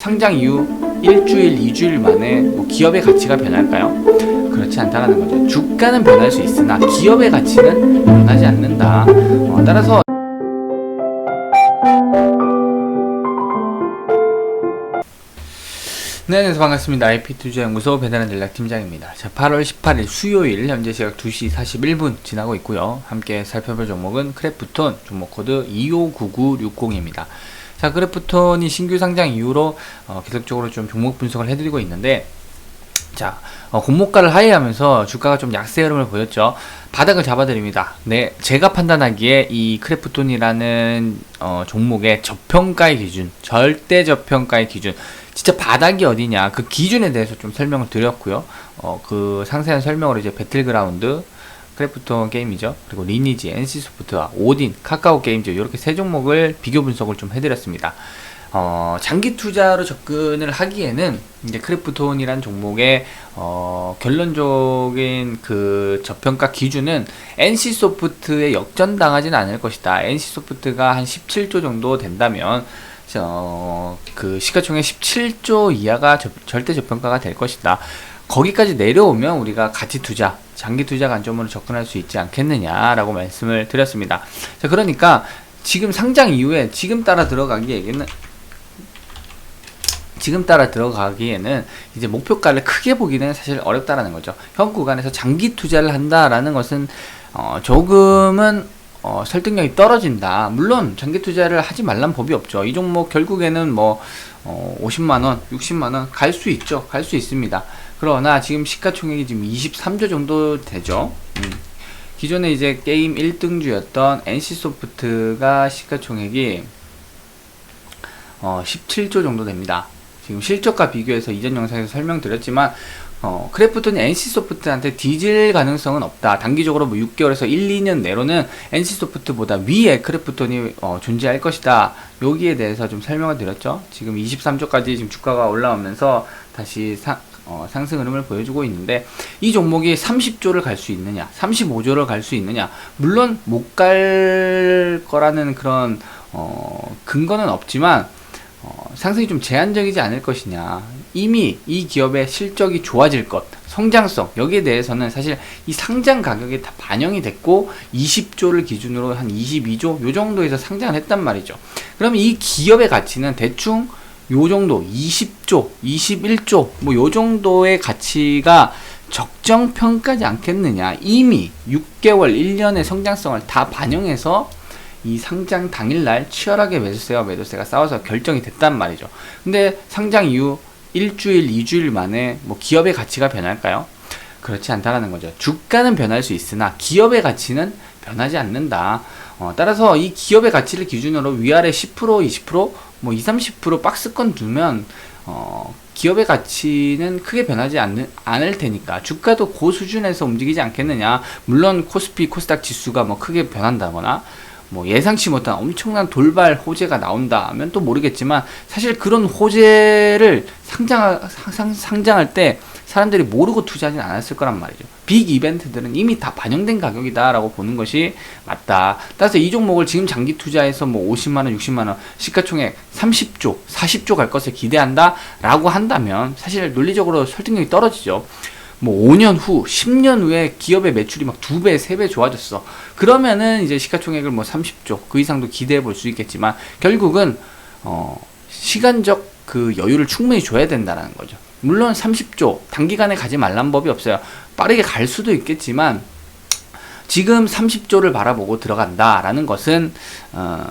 상장 이후 일주일, 이주일 만에 뭐 기업의 가치가 변할까요? 그렇지 않다는 거죠. 주가는 변할 수 있으나 기업의 가치는 변하지 않는다. 어, 따라서 네, 안녕하세요. 반갑습니다. IP투자연구소 배달한 전략팀장입니다. 자, 8월 18일 수요일 현재 시각 2시 41분 지나고 있고요. 함께 살펴볼 종목은 크래프톤 종목 코드 259960입니다. 자, 크래프톤이 신규 상장 이후로 어, 계속적으로 좀 종목 분석을 해드리고 있는데 자, 어, 공모가를 하회하면서 주가가 좀 약세 흐름을 보였죠. 바닥을 잡아드립니다. 네, 제가 판단하기에 이 크래프톤이라는 어, 종목의 저평가의 기준, 절대 저평가의 기준, 진짜 바닥이 어디냐 그 기준에 대해서 좀 설명을 드렸고요. 어, 그 상세한 설명으로 이제 배틀그라운드, 크래프톤 게임이죠. 그리고 리니지, NC소프트와 오딘, 카카오 게임즈 이렇게 세 종목을 비교 분석을 좀 해드렸습니다. 어, 장기 투자로 접근을 하기에는 이제 크래프톤이란 종목의 어, 결론적인 그 저평가 기준은 NC 소프트에 역전당하지는 않을 것이다. NC 소프트가 한 17조 정도 된다면 어, 그 시가총액 17조 이하가 저- 절대 저평가가 될 것이다. 거기까지 내려오면 우리가 가치 투자, 장기 투자 관점으로 접근할 수 있지 않겠느냐라고 말씀을 드렸습니다. 자, 그러니까 지금 상장 이후에 지금 따라 들어가기에는 지금 따라 들어가기에는 이제 목표가를 크게 보기는 사실 어렵다라는 거죠. 현 구간에서 장기 투자를 한다라는 것은 어, 조금은 어, 설득력이 떨어진다. 물론 장기 투자를 하지 말란 법이 없죠. 이 종목 결국에는 뭐 어, 50만 원, 60만 원 갈 수 있죠. 갈 수 있습니다. 그러나 지금 시가총액이 지금 23조 정도 되죠. 음. 기존에 이제 게임 1등주였던 NC소프트가 시가총액이 어, 17조 정도 됩니다. 지금 실적과 비교해서 이전 영상에서 설명드렸지만 어, 크래프톤이 NC소프트한테 뒤질 가능성은 없다. 단기적으로 뭐 6개월에서 1, 2년 내로는 NC소프트보다 위에 크래프톤이 어, 존재할 것이다. 여기에 대해서 좀 설명을 드렸죠. 지금 23조까지 지금 주가가 올라오면서 다시 상, 어, 상승 흐름을 보여주고 있는데 이 종목이 30조를 갈 수 있느냐, 35조를 갈 수 있느냐, 물론 못 갈 거라는 그런 어, 근거는 없지만 어, 상승이 좀 제한적이지 않을 것이냐. 이미 이 기업의 실적이 좋아질 것, 성장성, 여기에 대해서는 사실 이 상장 가격이 다 반영이 됐고, 20조를 기준으로 한 22조, 요 정도에서 상장을 했단 말이죠. 그러면 이 기업의 가치는 대충 요 정도, 20조, 21조, 뭐 요 정도의 가치가 적정 평가지 않겠느냐. 이미 6개월, 1년의 성장성을 다 반영해서 이 상장 당일날 치열하게 매수세와 매도세가 싸워서 결정이 됐단 말이죠. 근데 상장 이후 일주일, 이주일 만에 뭐 기업의 가치가 변할까요? 그렇지 않다라는 거죠. 주가는 변할 수 있으나 기업의 가치는 변하지 않는다. 어, 따라서 이 기업의 가치를 기준으로 위아래 10%, 20%, 뭐 20, 30% 박스권 두면 어, 기업의 가치는 크게 변하지 않는, 않을 테니까 주가도 그 수준에서 움직이지 않겠느냐. 물론 코스피, 코스닥 지수가 뭐 크게 변한다거나 뭐 예상치 못한 엄청난 돌발 호재가 나온다 하면 또 모르겠지만 사실 그런 호재를 상장, 상, 상장할 때 사람들이 모르고 투자하진 않았을 거란 말이죠. 빅 이벤트들은 이미 다 반영된 가격이다라고 보는 것이 맞다. 따라서 이 종목을 지금 장기 투자해서 뭐 50만 원, 60만 원, 시가총액 30조, 40조 갈 것을 기대한다라고 한다면 사실 논리적으로 설득력이 떨어지죠. 뭐 5년 후, 10년 후에 기업의 매출이 막 2배, 3배 좋아졌어. 그러면은 이제 시가총액을 뭐 30조, 그 이상도 기대해 볼 수 있겠지만 결국은 어 시간적 그 여유를 충분히 줘야 된다는 거죠. 물론 30조 단기간에 가지 말란 법이 없어요. 빠르게 갈 수도 있겠지만 지금 30조를 바라보고 들어간다라는 것은 어,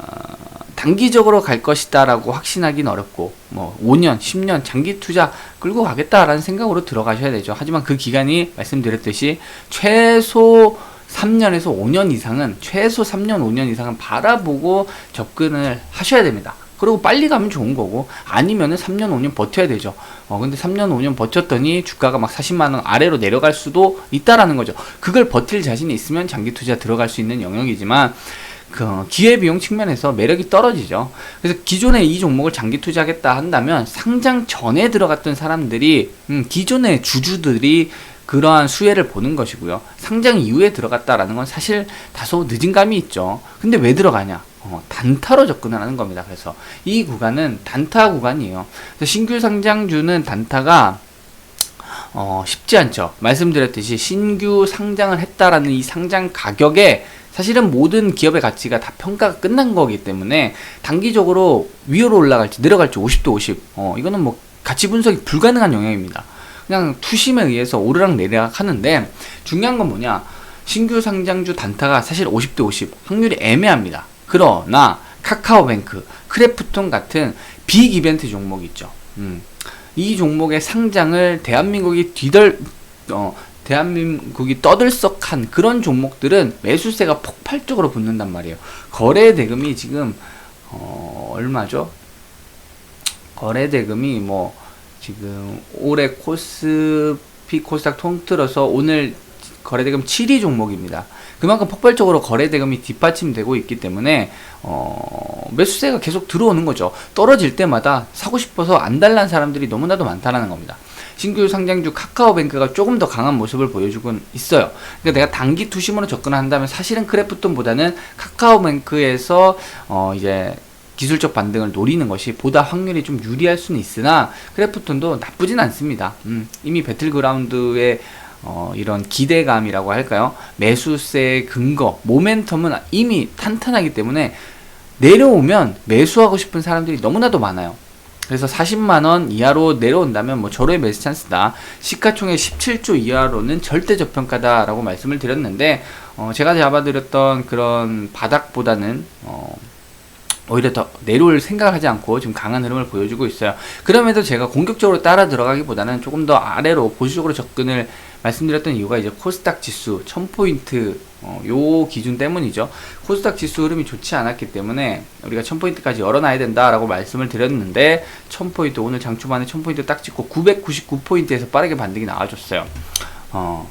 단기적으로 갈 것이다라고 확신하기는 어렵고 뭐 5년, 10년 장기 투자 끌고 가겠다라는 생각으로 들어가셔야 되죠. 하지만 그 기간이 말씀드렸듯이 최소 3년에서 5년 이상은 최소 3년, 5년 이상은 바라보고 접근을 하셔야 됩니다. 그리고 빨리 가면 좋은 거고 아니면은 3년, 5년 버텨야 되죠. 어 근데 3년, 5년 버텼더니 주가가 막 40만 원 아래로 내려갈 수도 있다라는 거죠. 그걸 버틸 자신이 있으면 장기 투자 들어갈 수 있는 영역이지만 그 기회 비용 측면에서 매력이 떨어지죠. 그래서 기존에 이 종목을 장기 투자하겠다 한다면 상장 전에 들어갔던 사람들이 음, 기존의 주주들이 그러한 수혜를 보는 것이고요. 상장 이후에 들어갔다라는 건 사실 다소 늦은 감이 있죠. 근데 왜 들어가냐? 어, 단타로 접근을 하는 겁니다. 그래서 이 구간은 단타 구간이에요. 신규 상장주는 단타가 어, 쉽지 않죠. 말씀드렸듯이 신규 상장을 했다라는 이 상장 가격에 사실은 모든 기업의 가치가 다 평가가 끝난 거기 때문에 단기적으로 위로 올라갈지 내려갈지 50도 50. 어, 이거는 뭐 가치 분석이 불가능한 영역입니다. 그냥 투심에 의해서 오르락 내리락 하는데 중요한 건 뭐냐? 신규 상장주 단타가 사실 50대 50 확률이 애매합니다. 그러나 카카오뱅크, 크래프톤 같은 빅 이벤트 종목 있죠. 음. 이 종목의 상장을 대한민국이 뒤덜 어, 대한민국이 떠들썩한 그런 종목들은 매수세가 폭발적으로 붙는단 말이에요. 거래 대금이 지금 어, 얼마죠? 거래 대금이 뭐 지금 올해 코스피 코스닥 통틀어서 오늘 거래 대금 7위 종목입니다. 그만큼 폭발적으로 거래 대금이 뒷받침되고 있기 때문에 어, 매수세가 계속 들어오는 거죠. 떨어질 때마다 사고 싶어서 안 달란 사람들이 너무나도 많다라는 겁니다. 신규 상장주 카카오뱅크가 조금 더 강한 모습을 보여주고 있어요. 그러니까 내가 단기 투심으로 접근한다면 사실은 크래프톤보다는 카카오뱅크에서 어 이제 기술적 반등을 노리는 것이 보다 확률이 좀 유리할 수는 있으나 크래프톤도 나쁘진 않습니다. 음, 이미 배틀그라운드의 어, 이런 기대감이라고 할까요? 매수세의 근거, 모멘텀은 이미 탄탄하기 때문에 내려오면 매수하고 싶은 사람들이 너무나도 많아요. 그래서 40만원 이하로 내려온다면 뭐 절호의 매수 찬스다. 시가총액 17조 이하로는 절대 저평가다라고 말씀을 드렸는데, 어, 제가 잡아드렸던 그런 바닥보다는, 어, 오히려 더 내려올 생각을 하지 않고 지금 강한 흐름을 보여주고 있어요. 그럼에도 제가 공격적으로 따라 들어가기보다는 조금 더 아래로 보수적으로 접근을 말씀드렸던 이유가 이제 코스닥 지수 1000포인트 어, 요 기준 때문이죠. 코스닥 지수 흐름이 좋지 않았기 때문에 우리가 1000포인트까지 열어놔야 된다라고 말씀을 드렸는데 1000포인트 오늘 장 초반에 1000포인트 딱 찍고 999포인트에서 빠르게 반등이 나와줬어요. 어,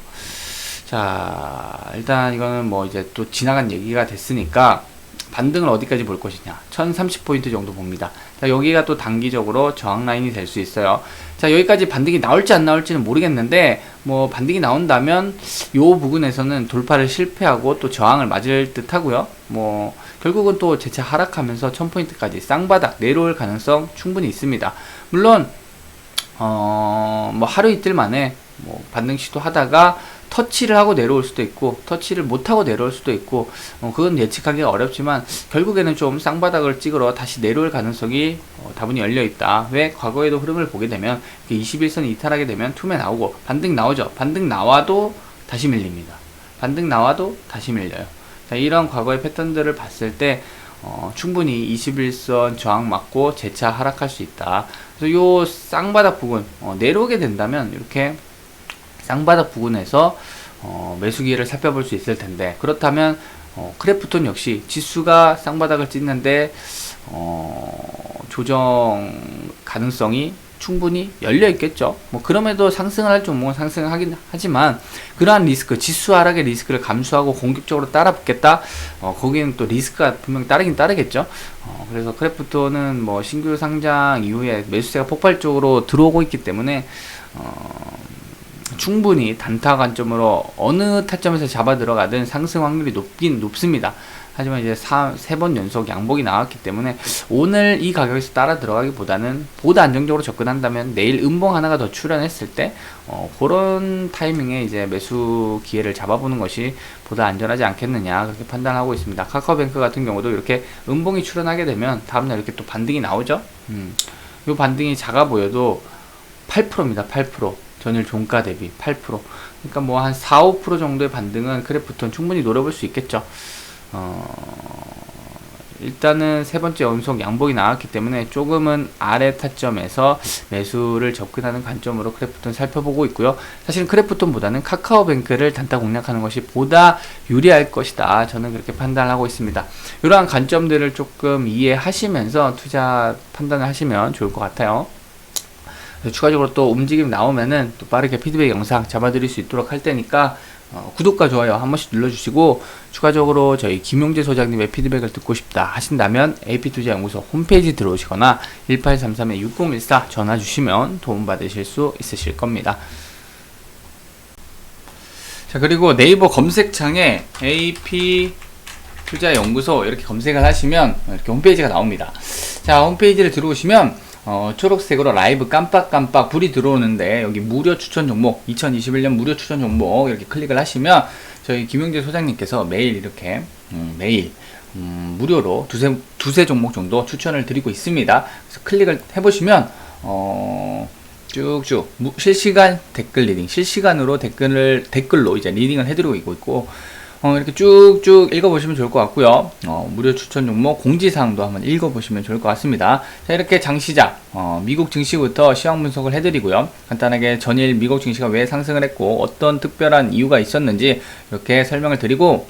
자 일단 이거는 뭐 이제 또 지나간 얘기가 됐으니까 반등을 어디까지 볼 것이냐. 1030포인트 정도 봅니다. 자 여기가 또 단기적으로 저항 라인이 될 수 있어요. 자 여기까지 반등이 나올지 안 나올지는 모르겠는데 뭐 반등이 나온다면 요 부분에서는 돌파를 실패하고 또 저항을 맞을 듯 하고요. 뭐 결국은 또 재차 하락하면서 1000포인트까지 쌍바닥 내려올 가능성 충분히 있습니다. 물론 어 뭐 하루 이틀 만에 뭐 반등 시도 하다가 터치를 하고 내려올 수도 있고 터치를 못하고 내려올 수도 있고 어, 그건 예측하기 어렵지만 결국에는 좀 쌍바닥을 찍으러 다시 내려올 가능성이 어, 다분히 열려 있다. 왜 과거에도 흐름을 보게 되면 21선 이탈하게 되면 투매 나오고 반등 나오죠. 반등 나와도 다시 밀립니다. 반등 나와도 다시 밀려요. 자, 이런 과거의 패턴들을 봤을 때 어, 충분히 21선 저항 맞고 재차 하락할 수 있다. 그래서 요 쌍바닥 부분 어, 내려오게 된다면 이렇게 쌍바닥 부근에서 어, 매수 기회를 살펴볼 수 있을 텐데 그렇다면 어, 크래프톤 역시 지수가 쌍바닥을 찍는데 어, 조정 가능성이 충분히 열려 있겠죠. 뭐 그럼에도 상승을 할 종목은 상승을 하긴 하지만 그러한 리스크, 지수 하락의 리스크를 감수하고 공격적으로 따라 붙겠다. 어, 거기는 또 리스크가 분명 따르긴 따르겠죠. 어, 그래서 크래프톤은 뭐 신규 상장 이후에 매수세가 폭발적으로 들어오고 있기 때문에 어, 충분히 단타 관점으로 어느 타점에서 잡아 들어가든 상승 확률이 높긴 높습니다. 하지만 이제 세 번 연속 양복이 나왔기 때문에 오늘 이 가격에서 따라 들어가기보다는 보다 안정적으로 접근한다면 내일 음봉 하나가 더 출현했을 때 어, 그런 타이밍에 이제 매수 기회를 잡아보는 것이 보다 안전하지 않겠느냐 그렇게 판단하고 있습니다. 카카오뱅크 같은 경우도 이렇게 음봉이 출현하게 되면 다음날 이렇게 또 반등이 나오죠. 음, 이 반등이 작아 보여도 8%입니다. 8%. 전일 종가 대비 8%. 그러니까 뭐 한 4, 5% 정도의 반등은 크래프톤 충분히 노려볼 수 있겠죠. 어, 일단은 세 번째 연속 양복이 나왔기 때문에 조금은 아래 타점에서 매수를 접근하는 관점으로 크래프톤 살펴보고 있고요. 사실은 크래프톤보다는 카카오뱅크를 단타 공략하는 것이 보다 유리할 것이다. 저는 그렇게 판단하고 있습니다. 이러한 관점들을 조금 이해하시면서 투자 판단을 하시면 좋을 것 같아요. 추가적으로 또 움직임 나오면은 또 빠르게 피드백 영상 잡아드릴 수 있도록 할 테니까 어, 구독과 좋아요 한 번씩 눌러주시고 추가적으로 저희 김용재 소장님의 피드백을 듣고 싶다 하신다면 AP투자연구소 홈페이지 들어오시거나 1833-6014 전화 주시면 도움받으실 수 있으실 겁니다. 자 그리고 네이버 검색창에 AP 투자 연구소 이렇게 검색을 하시면 이렇게 홈페이지가 나옵니다. 자, 홈페이지를 들어오시면 어, 초록색으로 라이브 깜빡깜빡 불이 들어오는데 여기 무료 추천 종목 2021년 무료 추천 종목 이렇게 클릭을 하시면 저희 김용재 소장님께서 매일 이렇게 음, 매일 음, 무료로 두세 두세 종목 정도 추천을 드리고 있습니다. 그래서 클릭을 해보시면 어, 쭉쭉 무- 실시간 댓글 리딩 실시간으로 댓글을 댓글로 이제 리딩을 해드리고 있고 어, 이렇게 쭉쭉 읽어보시면 좋을 것 같고요. 어, 무료 추천 종목 공지사항도 한번 읽어보시면 좋을 것 같습니다. 자, 이렇게 장 시작, 어, 미국 증시부터 시황 분석을 해드리고요. 간단하게 전일 미국 증시가 왜 상승을 했고, 어떤 특별한 이유가 있었는지 이렇게 설명을 드리고,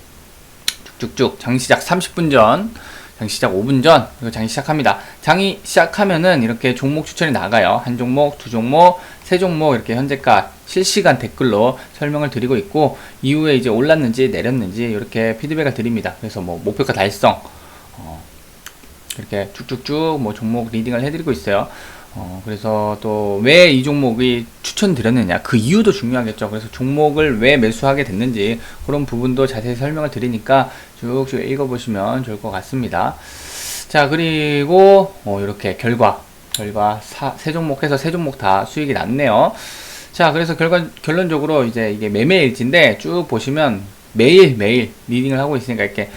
쭉쭉쭉 장 시작 30분 전, 장 시작 5분 전, 장이 시작합니다. 장이 시작하면은 이렇게 종목 추천이 나가요. 한 종목, 두 종목, 세 종목 이렇게 현재가 실시간 댓글로 설명을 드리고 있고 이후에 이제 올랐는지 내렸는지 이렇게 피드백을 드립니다. 그래서 뭐 목표가 달성, 어, 이렇게 쭉쭉쭉 뭐 종목 리딩을 해드리고 있어요. 어, 그래서 또 왜 이 종목이 추천드렸느냐 그 이유도 중요하겠죠. 그래서 종목을 왜 매수하게 됐는지 그런 부분도 자세히 설명을 드리니까 쭉쭉 읽어보시면 좋을 것 같습니다. 자 그리고 어, 이렇게 결과 결과 사, 세 종목 해서 세 종목 다 수익이 났네요. 자 그래서 결과 결론적으로 이제 이게 매매일지인데 쭉 보시면 매일 매일 리딩을 하고 있으니까 이렇게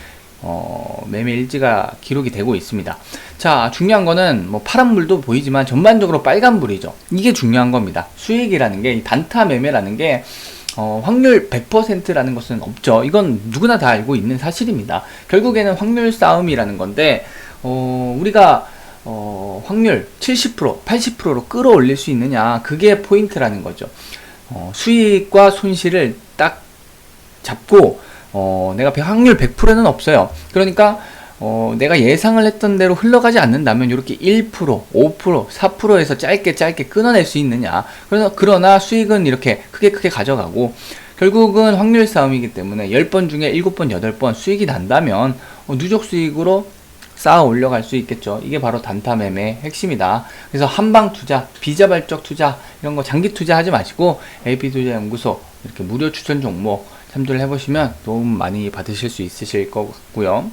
어, 매매 일지가 기록이 되고 있습니다. 자, 중요한 거는 뭐 파란불도 보이지만 전반적으로 빨간불이죠. 이게 중요한 겁니다. 수익이라는 게, 이 단타 매매라는 게, 어, 확률 100%라는 것은 없죠. 이건 누구나 다 알고 있는 사실입니다. 결국에는 확률 싸움이라는 건데, 어, 우리가, 어, 확률 70%, 80%로 끌어올릴 수 있느냐, 그게 포인트라는 거죠. 어, 수익과 손실을 딱 잡고, 어, 내가 확률 100%는 없어요. 그러니까, 어, 내가 예상을 했던 대로 흘러가지 않는다면 이렇게 1%, 5%, 4%에서 짧게 짧게 끊어낼 수 있느냐. 그러나, 그러나 수익은 이렇게 크게 크게 가져가고 결국은 확률 싸움이기 때문에 10번 중에 7번, 8번 수익이 난다면 어, 누적 수익으로 쌓아 올려갈 수 있겠죠. 이게 바로 단타 매매 핵심이다. 그래서 한방 투자, 비자발적 투자, 이런 거 장기 투자 하지 마시고 AP 투자 연구소 이렇게 무료 추천 종목 참조를 해보시면 도움 많이 받으실 수 있으실 것 같고요.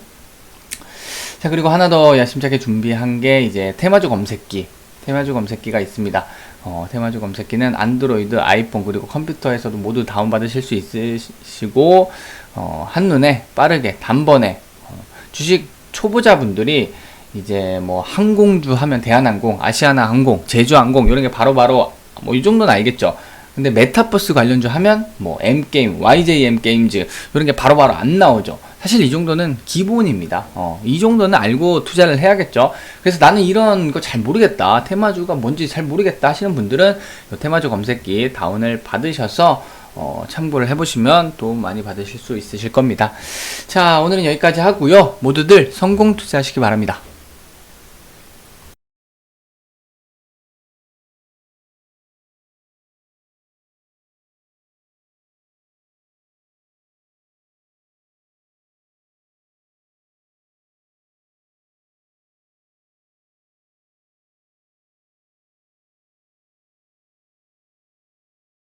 자 그리고 하나 더 야심차게 준비한 게 이제 테마주 검색기 테마주 검색기가 있습니다 어, 테마주 검색기는 안드로이드, 아이폰 그리고 컴퓨터에서도 모두 다운받으실 수 있으시고 어, 한눈에 빠르게 단번에 어, 주식 초보자분들이 이제 뭐 항공주 하면 대한항공, 아시아나 항공, 제주항공 이런 게 바로바로 뭐 이 정도는 알겠죠. 근데 메타버스 관련주 하면 뭐 M게임, YJM 게임즈 이런 게 바로바로 안 나오죠. 사실 이 정도는 기본입니다. 어, 이 정도는 알고 투자를 해야겠죠. 그래서 나는 이런 거 잘 모르겠다. 테마주가 뭔지 잘 모르겠다 하시는 분들은 이 테마주 검색기 다운을 받으셔서 어, 참고를 해보시면 도움 많이 받으실 수 있으실 겁니다. 자, 오늘은 여기까지 하고요. 모두들 성공 투자하시기 바랍니다.